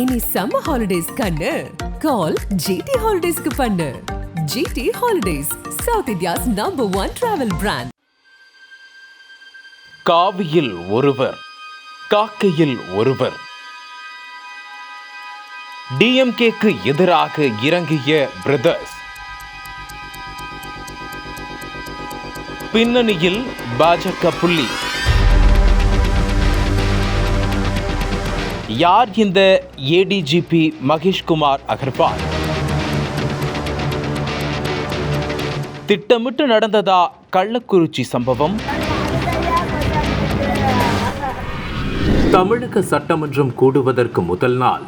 இனி summer holidays கண்ணு. கால் GT ஹாலிடேஸ்க்கு பண்ணு. GT holidays South India's number one travel brand காவியில் ஒருவர் காக்கையில் ஒருவர். டிஎம்கேக்கு எதிராக இறங்கிய பிரதர்ஸ் பின்னணியில் பாஜக புள்ளி. யார் இந்த ஏடிஜிபி மகேஷ்குமார் அகர்வால்? திட்டமிட்டு நடந்ததா கள்ளக்குறிச்சி சம்பவம்? தமிழக சட்டமன்றம் கூடுவதற்கு முதல் நாள்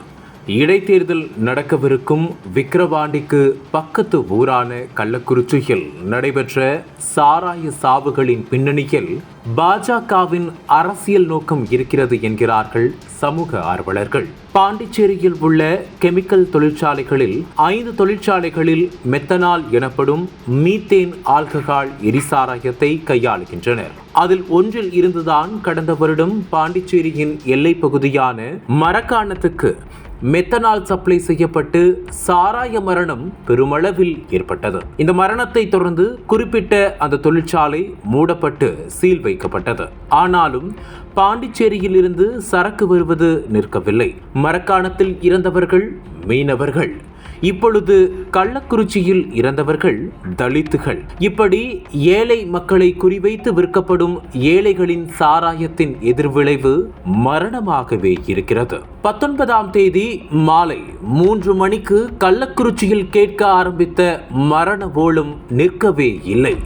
இடைத்தேர்தல் நடக்கவிருக்கும் விக்கிரவாண்டிக்கு பக்கத்து ஊரான கள்ளக்குறிச்சியில் நடைபெற்ற சாராய சாவுகளின் பின்னணியில் பாஜகவின் அரசியல் நோக்கம் இருக்கிறது என்கிறார்கள் சமூக ஆர்வலர்கள். பாண்டிச்சேரியில் உள்ள கெமிக்கல் தொழிற்சாலைகளில் ஐந்து தொழிற்சாலைகளில் மெத்தனால் எனப்படும் மீத்தேன் ஆல்கஹால் எரிசாராயத்தை கையாளுகின்றனர். அதில் ஒன்றில் இருந்துதான் கடந்த வருடம் பாண்டிச்சேரியின் எல்லைப் பகுதியான மரக்காணத்துக்கு மெத்தனால் சப்ளை செய்யப்பட்டு சாராய மரணம் பெருமளவில் ஏற்பட்டது. இந்த மரணத்தை தொடர்ந்து குறிப்பிட்ட அந்த தொழிற்சாலை மூடப்பட்டு சீல் வைக்கப்பட்டது. ஆனாலும் பாண்டிச்சேரியில் இருந்து சரக்கு வருவது நிற்கவில்லை. மரக்காணத்தில் இறந்தவர்கள் மீனவர்கள். இப்பொழுது கள்ளக்குறிச்சியில் இறந்தவர்கள் தலித்துகள். இப்படி ஏழை மக்களை குறிவைத்து விற்கப்படும் ஏழைகளின் சாராயத்தின் எதிர்விளைவு மரணமாகவே இருக்கிறது. பத்தொன்பதாம் தேதி மாலை மூன்று மணிக்கு கள்ளக்குறிச்சியில் கேட்க ஆரம்பித்த மரண ஓலம் நிற்கவே இல்லை.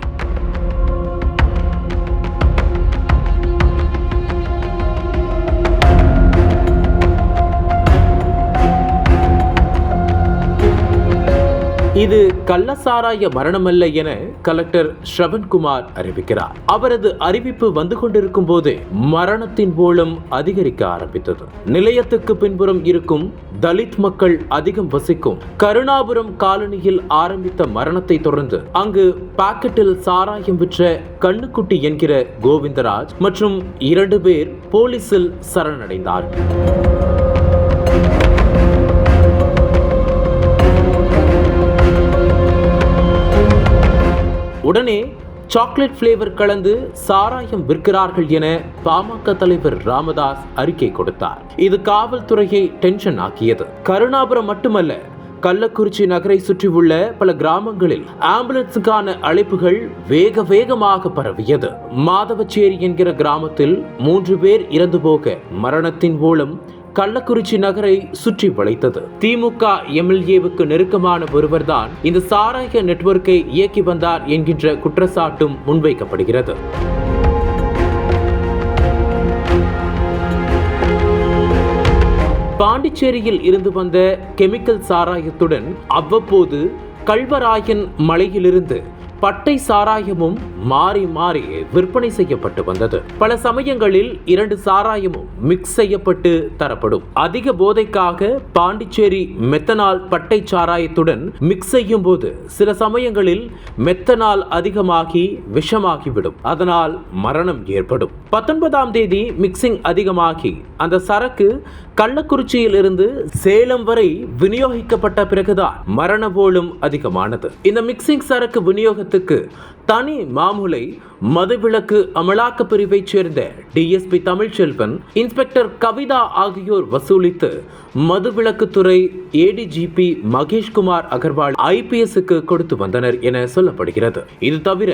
இது கள்ளசாராய மரணமல்ல என கலெக்டர் ஸ்ரவன்குமார் அறிவிக்கிறார். அவரது அறிவிப்பு வந்து கொண்டிருக்கும் போதே மரணத்தின் போலம் அதிகரிக்க ஆரம்பித்தது. நிலையத்துக்கு பின்புறம் இருக்கும் தலித் மக்கள் அதிகம் வசிக்கும் கருணாபுரம் காலனியில் ஆரம்பித்த மரணத்தை தொடர்ந்து அங்கு பாக்கெட்டில் சாராயம் விற்ற கண்ணுக்குட்டி என்கிற கோவிந்தராஜ் மற்றும் இரண்டு பேர் போலீசில் சரணடைந்தார் உடனே சாக்லேட் ஃப்ளேவர் கலந்து சாராயம் விற்கிறார்கள் என பாமக தலைவர் ராமதாஸ் அறிக்கை கொடுத்தார். இது காவல்துறையை டென்ஷன் ஆக்கியது. கருணாபுரம் மட்டுமல்ல கள்ளக்குறிச்சி நகரை சுற்றியுள்ள பல கிராமங்களில் ஆம்புலன்ஸுக்கான அழைப்புகள் வேக வேகமாக பரவியது. மாதவச்சேரி என்கிற கிராமத்தில் மூன்று பேர் இறந்து போக மரணத்தின் மூலம் கள்ளக்குறிச்சி நகரை சுற்றி வளைத்தது. திமுக எம்எல்ஏவுக்கு நெருக்கமான ஒருவர்தான் இந்த சாராய நெட்வொர்க்கை இயக்கி வந்தார் என்கின்ற குற்றச்சாட்டும் முன்வைக்கப்படுகிறது. பாண்டிச்சேரியில் இருந்து வந்த கெமிக்கல் சாராயத்துடன் அவ்வப்போது கல்வராயன் மலையிலிருந்து பட்டை சாராயமும் மாறி மாறி விற்பனை செய்யப்பட்டு வந்தது. பல சமயங்களில் இரண்டு சாராயமும் மிக்ஸ் செய்யப்பட்டு தரப்படும். அதிக போதைக்காக பாண்டிச்சேரி மெத்தனால் பட்டை சாராயத்துடன் மிக்ஸ் செய்யும் போது சில சமயங்களில் மெத்தனால் அதிகமாகி விஷமாகிவிடும். அதனால் மரணம் ஏற்படும். பத்தொன்பதாம் தேதி மிக்சிங் அதிகமாகி அந்த சரக்கு கள்ளக்குறிச்சியில் இருந்து சேலம் வரை விநியோகிக்கப்பட்ட பிறகுதான் மரண போலும் அதிகமானது. இந்த மிக்சிங் சரக்கு விநியோகத்துக்கு தனி மாமூலை மதுவிலக்கு அமலாக்க பிரிவைச் சேர்ந்த டிஎஸ்பி தமிழ்ச்செல்வன் இன்ஸ்பெக்டர் கவிதா ஆகியோர் வசூலித்து மதுவிலக்குத்துறை ஏடிஜிபி மகேஷ்குமார் அகர்வால் ஐபிஎஸ்க்கு கொடுத்து வந்தனர் என சொல்லப்படுகிறது. இது தவிர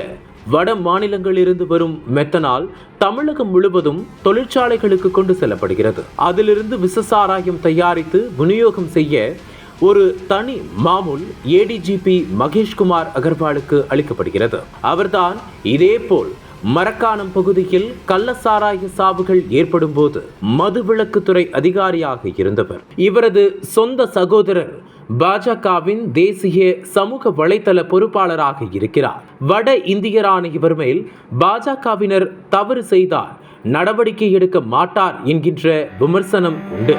வட மாநிலங்களிலிருந்து வரும் மெத்தனால் தமிழகம் முழுவதும் தொழிற்சாலைகளுக்கு கொண்டு செல்லப்படுகிறது. அதிலிருந்து விசசாராயம் தயாரித்து விநியோகம் செய்ய ஒரு தனி மாமூல் ஏடிஜிபி மகேஷ்குமார் அகர்வாலுக்கு அளிக்கப்படுகிறது. அவர்தான் இதேபோல் மரக்காணம் பகுதியில் கள்ளசாராய சாவுகள் ஏற்படும் போது மதுவிலக்குத்துறை அதிகாரியாக இருந்தவர். இவரது சொந்த சகோதரர் பாஜகவின் தேசிய சமூக வலைதள பொறுப்பாளராக இருக்கிறார். வட இந்தியரான இவர் மேல் பாஜகவினர் தவறு செய்தால் நடவடிக்கை எடுக்க மாட்டார் என்கின்ற விமர்சனம் உண்டு.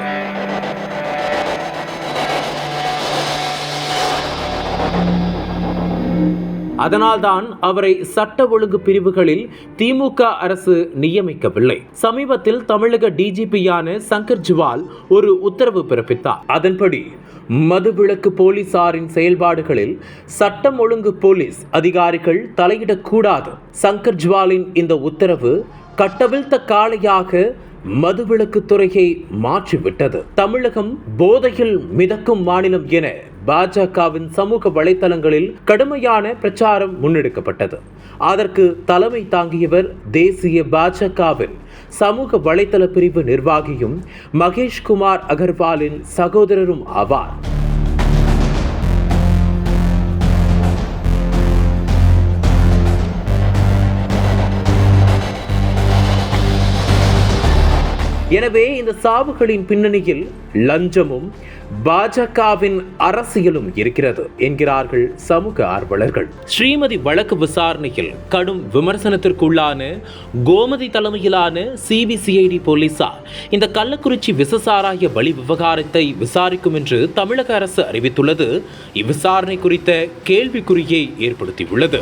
அதனால்தான் அவரை சட்ட ஒழுங்கு பிரிவுகளில் திமுக அரசு நியமிக்கவில்லை. சமீபத்தில் தமிழக டிஜிபியான சங்கர் ஜுவால் ஒரு உத்தரவு பிறப்பித்தார். அதன்படி மதுவிலக்கு போலீசாரின் செயல்பாடுகளில் சட்டம் ஒழுங்கு போலீஸ் அதிகாரிகள் தலையிடக்கூடாது. சங்கர் ஜுவாலின் இந்த உத்தரவு கட்டவிழ்த்த காளையாக மதுவிலக்கு துறையை மாற்றிவிட்டது. தமிழகம் போதையில் மிதக்கும் மாநிலம் என பாஜகவின் சமூக வலைதளங்களில் கடுமையான பிரச்சாரம் முன்னெடுக்கப்பட்டது. அதற்கு தலைமை தாங்கியவர் தேசிய பாஜகவின் சமூக வலைதள பிரிவு நிர்வாகியும் மகேஷ் குமார் அகர்வாலின் சகோதரரும் ஆவார். எனவே இந்த சாவுகளின் பின்னணியில் லஞ்சமும் பாஜகவின் அரசியலும் இருக்கிறது என்கிறார்கள் சமூக ஆர்வலர்கள். ஸ்ரீமதி வழக்கு விசாரணையில் கடும் விமர்சனத்திற்குள்ளான கோமதி தலைமையிலான சிபிசிஐடி போலீசார் இந்த கள்ளக்குறிச்சி விசசாராய வழி விவகாரத்தை விசாரிக்கும் என்று தமிழக அரசு அறிவித்துள்ளது. இவ்விசாரணை குறித்த கேள்விக்குறியை ஏற்படுத்தியுள்ளது.